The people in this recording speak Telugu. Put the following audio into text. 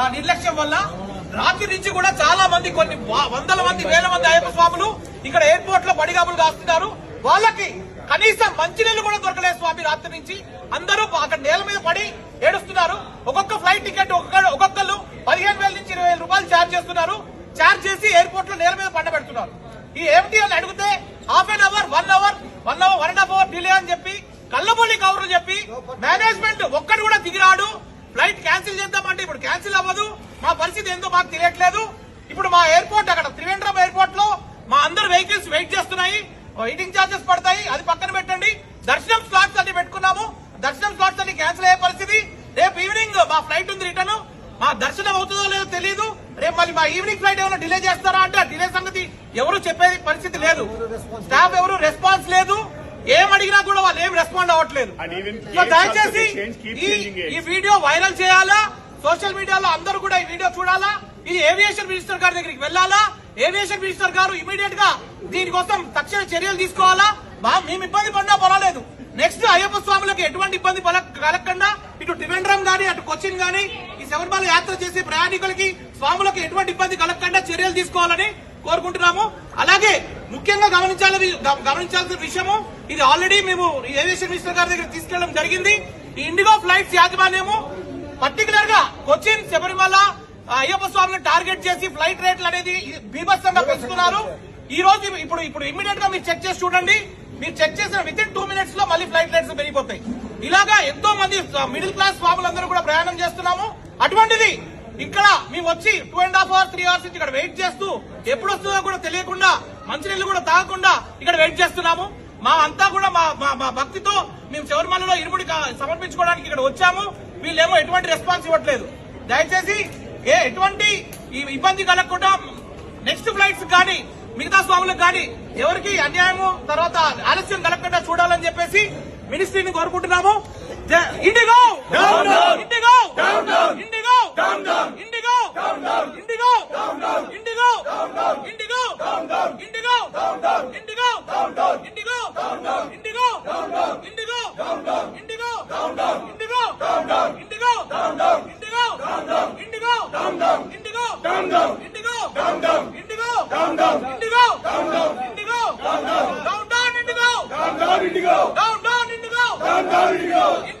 ఆ నిర్లక్ష్యం వల్ల రాత్రి నుంచి కూడా చాలా మంది కొన్ని వందల మంది వేల మంది అయ్యప్ప స్వాములు ఇక్కడ ఎయిర్పోర్ట్లో బడిగాములు కాస్తున్నారు. వాళ్ళకి కనీసం మంచినీళ్ళు కూడా దొరకలేదు స్వామి రాత్రి నుంచి. అందరూ అక్కడ నేల మీద పడి ఏడుస్తున్నారు. ఒక్కొక్క ఫ్లైట్ టికెట్ ఒక్కొక్క ఒక్కొక్కరు పదిహేను వేల నుంచి ఇరవై వేల రూపాయలు ఛార్జ్ చేస్తున్నారు. ఛార్జ్ చేసి ఎయిర్పోర్ట్లో నేల మీద పండబెడుతున్నారు. ఈ ఏమిటి అని అడిగితే half an hour one hour one hour one and half hour delay అని చెప్పి కళ్ళబొల్లి కవర్లు చెప్పి మేనేజ్మెంట్ ఒక్కడు కూడా దిగిరాడు. ఫ్లైట్ క్యాన్సిల్ చేద్దామంటే ఇప్పుడు క్యాన్సిల్ అవ్వదు. మా పరిస్థితి ఏందో మాకు తెలియట్లేదు. ఇప్పుడు మా ఎయిర్పోర్ట్ అక్కడ త్రివేంద్రం ఎయిర్పోర్ట్లో మా అందరు వెహికల్స్ వెయిట్ చేస్తున్నాయి. వెయిటింగ్ ఛార్జెస్ పడతాయి. అది పక్కన పెట్టండి. దర్శనం స్లాట్స్ అన్ని పెట్టుకున్నాము. దర్శనం స్లాట్స్ అన్ని క్యాన్సిల్ అయ్యే పరిస్థితి. రేపు ఈవినింగ్ మా ఫ్లైట్ ఉంది రిటర్న్ మా దర్శనం అవుతుందో లేదో తెలియదు రేపు మళ్ళీ మా ఈవినింగ్ ఫ్లైట్ ఏమైనా డిలే చేస్తారా అంటే ఆ డిలే సంగతి ఎవరు చెప్పేది పరిస్థితి లేదు. స్టాఫ్ ఎవరు ఏం అడిగినా కూడా వాళ్ళు ఏం రెస్పాండ్ అవ్వట్లేదు. దయచేసి ఈ- వీడియో వైరల్ చేయాలా? సోషల్ మీడియాలో అందరూ కూడా ఈ వీడియో చూడాలా? ఇది ఏవియేషన్ మినిస్టర్ గారి దగ్గరికి వెళ్ళాలా? ఏవియేషన్ మినిస్టర్ గారు ఇమీడియట్గా దీనికోసం తక్షణ చర్యలు తీసుకోవాలా? మేము ఇబ్బంది పడినా పర్వాలేదు. నెక్స్ట్ అయ్యప్ప స్వాములకు ఎటువంటి ఇబ్బంది పల- కలగకుండా ఇటు త్రివేంద్రం గాని అటు కొచ్చిన్ గాని ఈ శబరిమల యాత్ర చేసే ప్రయాణికులకి స్వాములకు ఎటువంటి ఇబ్బంది కలగకుండా చర్యలు తీసుకోవాలని కోరుకుంటున్నాము. అలాగే ముఖ్యంగా గమనించాలి గమనించాల్సిన విషయము ఇది ఆల్రెడీ మేము ఏవియేషన్ మినిస్టర్ గారి దగ్గర తీసుకెళ్ళడం జరిగింది. ఈ ఇండిగో ఫ్లైట్స్ యాజమాన్యము పర్టికులర్గా కొచ్చిన్ శబరిమల అయ్యప్ప స్వామిని టార్గెట్ చేసి ఫ్లైట్ రేట్లు అనేది బీభత్సంగా పెంచుతున్నారు. ఈ రోజు ఇప్పుడు ఇప్పుడు ఇమీడియట్గా మీరు చెక్ చేసి చూడండి. మీరు చెక్ చేసిన విత్ ఇన్ టూ మినిట్స్లో మళ్ళీ ఫ్లైట్ రేట్స్ పెరిగిపోతాయి. ఇలాగా ఎంతో మంది మిడిల్ క్లాస్ స్వాములందరూ కూడా ప్రయాణం చేస్తున్నాము. అటువంటిది ఇక్కడ మేము వచ్చి two and half hour three hours నుంచి ఇక్కడ వెయిట్ చేస్తూ ఎప్పుడు వస్తుందో కూడా తెలియకుండా మంచినీళ్ళు కూడా తాగకుండా ఇక్కడ వెయిట్ చేస్తున్నాము. మా అంతా కూడా మా మా- భక్తితో మేము శబరిమలలో ఇరుముడి సమర్పించుకోవడానికి ఇక్కడ వచ్చాము. వీళ్ళేమో ఎటువంటి రెస్పాన్స్ ఇవ్వట్లేదు. దయచేసి ఏ ఎటువంటి ఈ ఇబ్బంది కలగకుండా నెక్స్ట్ ఫ్లైట్స్ కానీ మిగతా స్వాములకు కానీ ఎవరికి అన్యాయము తర్వాత ఆలస్యం కలగకుండా చూడాలని చెప్పేసి మినిస్ట్రీని కోరుకుంటున్నాము. Indigo Indigo Indigo Indigo Indigo Indigo Indigo Indigo Indigo Indigo Indigo Indigo Indigo Indigo down down Indigo Down, down, Indigo! Down down Indigo Down, down, Indigo!